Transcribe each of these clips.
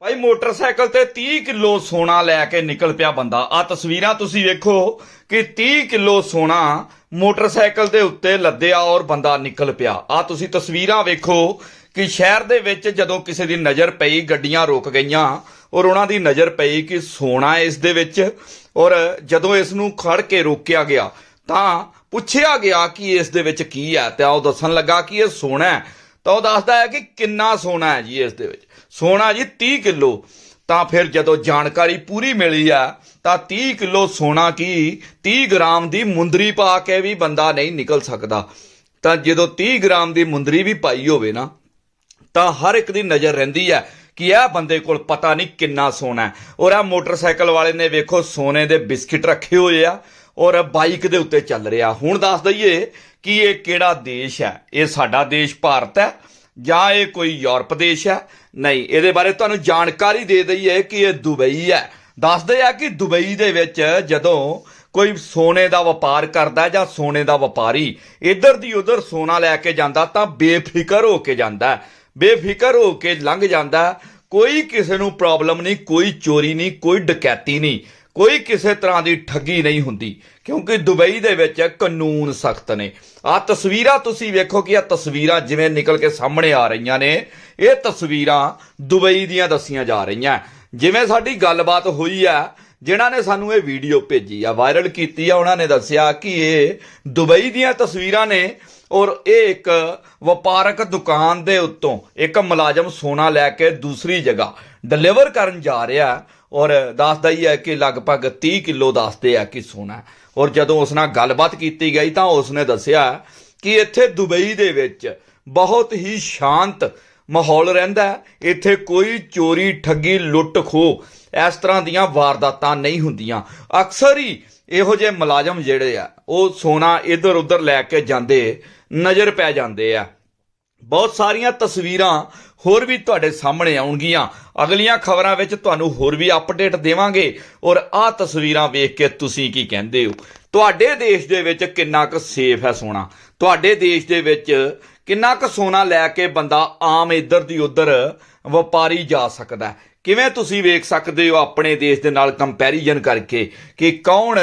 ਭਾਈ motorcycle ਤੇ 30 kilo ਸੋਨਾ ਲੈ ਕੇ ਨਿਕਲ ਪਿਆ ਬੰਦਾ। ਆ ਤਸਵੀਰਾਂ ਤੁਸੀਂ ਵੇਖੋ ਕਿ 30 ਕਿਲੋ ਸੋਨਾ ਮੋਟਰਸਾਈਕਲ ਦੇ ਉੱਤੇ ਲੱਦਿਆ ਔਰ ਬੰਦਾ ਨਿਕਲ ਪਿਆ। ਆ ਤੁਸੀਂ ਤਸਵੀਰਾਂ ਵੇਖੋ ਕਿ ਸ਼ਹਿਰ ਦੇ ਵਿੱਚ ਜਦੋਂ ਕਿਸੇ ਦੀ ਨਜ਼ਰ ਪਈ, ਗੱਡੀਆਂ ਰੁਕ ਗਈਆਂ ਔਰ ਉਹਨਾਂ ਦੀ ਨਜ਼ਰ ਪਈ ਕਿ ਸੋਨਾ ਹੈ ਇਸ ਦੇ ਵਿੱਚ ਔਰ ਜਦੋਂ ਇਸ ਨੂੰ ਖੜ ਕੇ ਰੋਕਿਆ ਗਿਆ ਤਾਂ ਪੁੱਛਿਆ ਗਿਆ ਕਿ ਇਸ ਦੇ ਵਿੱਚ ਕੀ ਹੈ ਤੇ ਉਹ ਦੱਸਣ ਲੱਗਾ ਕਿ ਇਹ ਸੋਨਾ ਹੈ। ਤਾਂ ਉਹ ਦੱਸਦਾ ਹੈ ਕਿ ਕਿੰਨਾ ਸੋਨਾ ਹੈ ਜੀ ਇਸ ਦੇ ਵਿੱਚ। ਸੋਨਾ ਜੀ 30 ਕਿਲੋ। ਤਾਂ ਫਿਰ ਜਦੋਂ ਜਾਣਕਾਰੀ ਪੂਰੀ ਮਿਲੀ ਆ, ਤਾਂ 30 ਕਿਲੋ ਸੋਨਾ ਕੀ? 30 ਗ੍ਰਾਮ ਦੀ ਮੁੰਦਰੀ ਪਾ ਕੇ ਵੀ ਬੰਦਾ ਨਹੀਂ ਨਿਕਲ ਸਕਦਾ। ਤਾਂ ਜਦੋਂ 30 ਗ੍ਰਾਮ ਦੀ ਮੁੰਦਰੀ ਵੀ ਪਾਈ ਹੋਵੇ ਨਾ, ਤਾਂ ਹਰ ਇੱਕ ਦੀ ਨਜ਼ਰ ਰਹਿੰਦੀ ਹੈ ਕਿ ਇਹ ਬੰਦੇ ਕੋਲ ਪਤਾ ਨਹੀਂ ਕਿੰਨਾ ਸੋਨਾ ਹੈ। ਔਰ ਆ ਮੋਟਰਸਾਈਕਲ ਵਾਲੇ ਨੇ ਵੇਖੋ, ਸੋਨੇ ਦੇ ਬਿਸਕਿਟ ਰੱਖੇ ਹੋਏ ਆ। ਔਰ ਬਾਈਕ ਦੇ ਉੱਤੇ ਚੱਲ ਰਿਹਾ। ਹੁਣ ਦੱਸ ਦਈਏ ਕਿ ਇਹ ਕਿਹੜਾ ਦੇਸ਼ ਹੈ? ਇਹ ਸਾਡਾ ਦੇਸ਼ ਭਾਰਤ ਹੈ ਜਾਂ ਇਹ ਕੋਈ ਯੂਰਪ ਦੇਸ਼ ਹੈ? ਨਹੀਂ, ਇਹਦੇ ਬਾਰੇ ਤੁਹਾਨੂੰ ਜਾਣਕਾਰੀ ਦੇ ਦਈਏ ਕਿ ਇਹ ਦੁਬਈ ਹੈ। ਦੱਸਦੇ ਆ ਕਿ ਦੁਬਈ ਦੇ ਵਿੱਚ ਜਦੋਂ ਕੋਈ ਸੋਨੇ ਦਾ ਵਪਾਰ ਕਰਦਾ ਜਾਂ ਸੋਨੇ ਦਾ ਵਪਾਰੀ ਇੱਧਰ ਦੀ ਉੱਧਰ ਸੋਨਾ ਲੈ ਕੇ ਜਾਂਦਾ ਤਾਂ ਬੇਫਿਕਰ ਹੋ ਕੇ ਜਾਂਦਾ ਬੇਫਿਕਰ ਹੋ ਕੇ ਲੰਘ ਜਾਂਦਾ ਕੋਈ ਕਿਸੇ ਨੂੰ ਪ੍ਰੋਬਲਮ ਨਹੀਂ, ਕੋਈ ਚੋਰੀ ਨਹੀਂ, ਕੋਈ ਡਕੈਤੀ ਨਹੀਂ। ਕੋਈ ਕਿਸੇ ਤਰ੍ਹਾਂ ਦੀ ਠੱਗੀ ਨਹੀਂ ਹੁੰਦੀ, ਕਿਉਂਕਿ ਦੁਬਈ ਦੇ ਵਿੱਚ ਕਾਨੂੰਨ ਸਖਤ ਨੇ। ਆ ਤਸਵੀਰਾਂ ਤੁਸੀਂ ਵੇਖੋ ਕਿ ਆ ਤਸਵੀਰਾਂ ਜਿਵੇਂ ਨਿਕਲ ਕੇ ਸਾਹਮਣੇ ਆ ਰਹੀਆਂ ਨੇ, ਇਹ ਤਸਵੀਰਾਂ ਦੁਬਈ ਦੀਆਂ ਦੱਸੀਆਂ ਜਾ ਰਹੀਆਂ। ਜਿਵੇਂ ਸਾਡੀ ਗੱਲਬਾਤ ਹੋਈ ਆ ਜਿਨ੍ਹਾਂ ਨੇ ਸਾਨੂੰ ਇਹ ਵੀਡੀਓ ਭੇਜੀ ਆ ਵਾਇਰਲ ਕੀਤੀ ਆ, ਉਹਨਾਂ ਨੇ ਦੱਸਿਆ ਕਿ ਇਹ ਦੁਬਈ ਦੀਆਂ ਤਸਵੀਰਾਂ ਨੇ ਔਰ ਇਹ ਇੱਕ ਵਪਾਰਕ ਦੁਕਾਨ ਦੇ ਉੱਤੋਂ ਇੱਕ ਮੁਲਾਜ਼ਮ ਸੋਨਾ ਲੈ ਕੇ ਦੂਸਰੀ ਜਗ੍ਹਾ ਡਿਲੀਵਰ ਕਰਨ ਜਾ ਰਿਹਾ ਔਰ ਦੱਸਦਾ ਹੀ ਹੈ ਕਿ ਲਗਭਗ 30 ਕਿਲੋ ਦੱਸਦੇ ਆ ਕਿ ਸੋਨਾ ਔਰ ਜਦੋਂ ਉਸ ਨਾਲ ਗੱਲਬਾਤ ਕੀਤੀ ਗਈ ਤਾਂ ਉਸ ਨੇ ਦੱਸਿਆ ਕਿ ਇੱਥੇ ਦੁਬਈ ਦੇ ਵਿੱਚ ਬਹੁਤ ਹੀ ਸ਼ਾਂਤ ਮਾਹੌਲ ਰਹਿੰਦਾ ਇੱਥੇ ਕੋਈ ਚੋਰੀ, ਠੱਗੀ, ਲੁੱਟ ਖੋਹ ਇਸ ਤਰ੍ਹਾਂ ਦੀਆਂ ਵਾਰਦਾਤਾਂ ਨਹੀਂ ਹੁੰਦੀਆਂ। ਅਕਸਰ ਹੀ ਇਹੋ ਜਿਹੇ ਮੁਲਾਜ਼ਮ ਜਿਹੜੇ ਆ, ਉਹ ਸੋਨਾ ਇੱਧਰ ਉੱਧਰ ਲੈ ਕੇ ਜਾਂਦੇ, ਨਜ਼ਰ ਪੈ ਜਾਂਦੇ ਆ। ਬਹੁਤ ਸਾਰੀਆਂ ਤਸਵੀਰਾਂ ਹੋਰ ਵੀ ਤੁਹਾਡੇ ਸਾਹਮਣੇ ਆਉਣਗੀਆਂ। ਅਗਲੀਆਂ ਖਬਰਾਂ ਵਿੱਚ ਤੁਹਾਨੂੰ ਹੋਰ ਵੀ ਅਪਡੇਟ ਦੇਵਾਂਗੇ ਔਰ ਆਹ ਤਸਵੀਰਾਂ ਵੇਖ ਕੇ ਤੁਸੀਂ ਕੀ ਕਹਿੰਦੇ ਹੋ? ਤੁਹਾਡੇ ਦੇਸ਼ ਦੇ ਵਿੱਚ ਕਿੰਨਾ ਕੁ ਸੇਫ ਹੈ ਸੋਨਾ? ਤੁਹਾਡੇ ਦੇਸ਼ ਦੇ ਵਿੱਚ ਕਿੰਨਾ ਕੁ ਸੋਨਾ ਲੈ ਕੇ ਬੰਦਾ ਆਮ ਇੱਧਰ ਦੀ ਉੱਧਰ ਵਪਾਰੀ ਜਾ ਸਕਦਾ ਕਿਵੇਂ ਤੁਸੀਂ ਵੇਖ ਸਕਦੇ ਹੋ ਆਪਣੇ ਦੇਸ਼ ਦੇ ਨਾਲ ਕੰਪੈਰੀਜ਼ਨ ਕਰਕੇ ਕਿ ਕੌਣ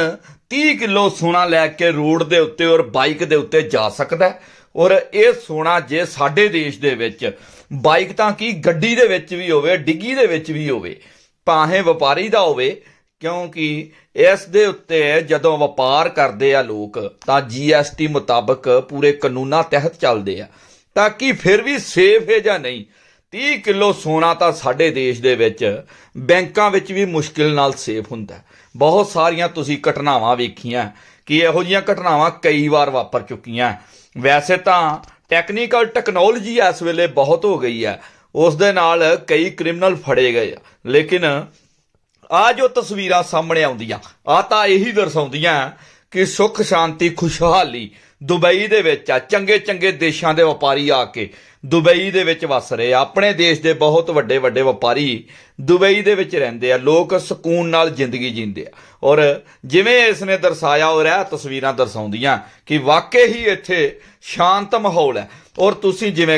30 ਕਿਲੋ ਸੋਨਾ ਲੈ ਕੇ ਰੋਡ ਦੇ ਉੱਤੇ ਔਰ ਬਾਈਕ ਦੇ ਉੱਤੇ ਜਾ ਸਕਦਾ ਹੈ? ਔਰ ਇਹ ਸੋਨਾ ਜੇ ਸਾਡੇ ਦੇਸ਼ ਦੇ ਵਿੱਚ ਬਾਈਕ ਤਾਂ ਕੀ ਗੱਡੀ ਦੇ ਵਿੱਚ ਵੀ ਹੋਵੇ, ਡਿੱਗੀ ਦੇ ਵਿੱਚ ਵੀ ਹੋਵੇ, ਭਾਵੇਂ ਵਪਾਰੀ ਦਾ ਹੋਵੇ ਕਿਉਂਕਿ ਇਸ ਦੇ ਉੱਤੇ ਜਦੋਂ ਵਪਾਰ ਕਰਦੇ ਆ ਲੋਕ, ਤਾਂ ਜੀਐਸਟੀ ਮੁਤਾਬਕ ਪੂਰੇ ਕਾਨੂੰਨਾਂ ਤਹਿਤ ਚੱਲਦੇ ਆ। ਤਾਂ ਕਿ ਫਿਰ ਵੀ ਸੇਫ ਹੈ ਜਾਂ ਨਹੀਂ? 30 ਕਿਲੋ ਸੋਨਾ ਤਾਂ ਸਾਡੇ ਦੇਸ਼ ਦੇ ਵਿੱਚ ਬੈਂਕਾਂ ਵਿੱਚ ਵੀ ਮੁਸ਼ਕਿਲ ਨਾਲ ਸੇਫ ਹੁੰਦਾ ਬਹੁਤ ਸਾਰੀਆਂ ਤੁਸੀਂ ਘਟਨਾਵਾਂ ਵੇਖੀਆਂ ਕਿ ਇਹੋ ਜਿਹੀਆਂ ਘਟਨਾਵਾਂ ਕਈ ਵਾਰ ਵਾਪਰ ਚੁੱਕੀਆਂ ਵੈਸੇ ਤਾਂ ਟੈਕਨੀਕਲ ਟੈਕਨੋਲੋਜੀ ਇਸ ਵੇਲੇ ਬਹੁਤ ਹੋ ਗਈ ਹੈ। ਉਸ ਦੇ ਨਾਲ ਕਈ ਕ੍ਰਿਮੀਨਲ ਫੜੇ ਗਏ ਆ। ਲੇਕਿਨ ਆ ਜੋ ਤਸਵੀਰਾਂ ਸਾਹਮਣੇ ਆਉਂਦੀਆਂ, ਆ ਤਾਂ ਇਹੀ ਦਰਸਾਉਂਦੀਆਂ ਕਿ ਸੁੱਖ, ਸ਼ਾਂਤੀ, ਖੁਸ਼ਹਾਲੀ ਦੁਬਈ ਦੇ ਵਿੱਚ ਆ ਚੰਗੇ ਚੰਗੇ ਦੇਸ਼ਾਂ ਦੇ ਵਪਾਰੀ ਆ ਕੇ ਦੁਬਈ ਦੇ ਵਿੱਚ ਵਸ ਰਹੇ ਆ। ਆਪਣੇ ਦੇਸ਼ ਦੇ ਬਹੁਤ ਵੱਡੇ ਵੱਡੇ ਵਪਾਰੀ ਦੁਬਈ ਦੇ ਵਿੱਚ ਰਹਿੰਦੇ ਆ। ਲੋਕ ਸਕੂਨ ਨਾਲ ਜ਼ਿੰਦਗੀ ਜੀਂਦੇ ਆ। ਔਰ ਜਿਵੇਂ ਇਸ ਨੇ ਦਰਸਾਇਆ, ਔਰ ਇਹ ਤਸਵੀਰਾਂ ਦਰਸਾਉਂਦੀਆਂ ਕਿ ਵਾਕਈ ਹੀ ਇੱਥੇ ਸ਼ਾਂਤ ਮਾਹੌਲ ਹੈ। ਔਰ ਤੁਸੀਂ ਜਿਵੇਂ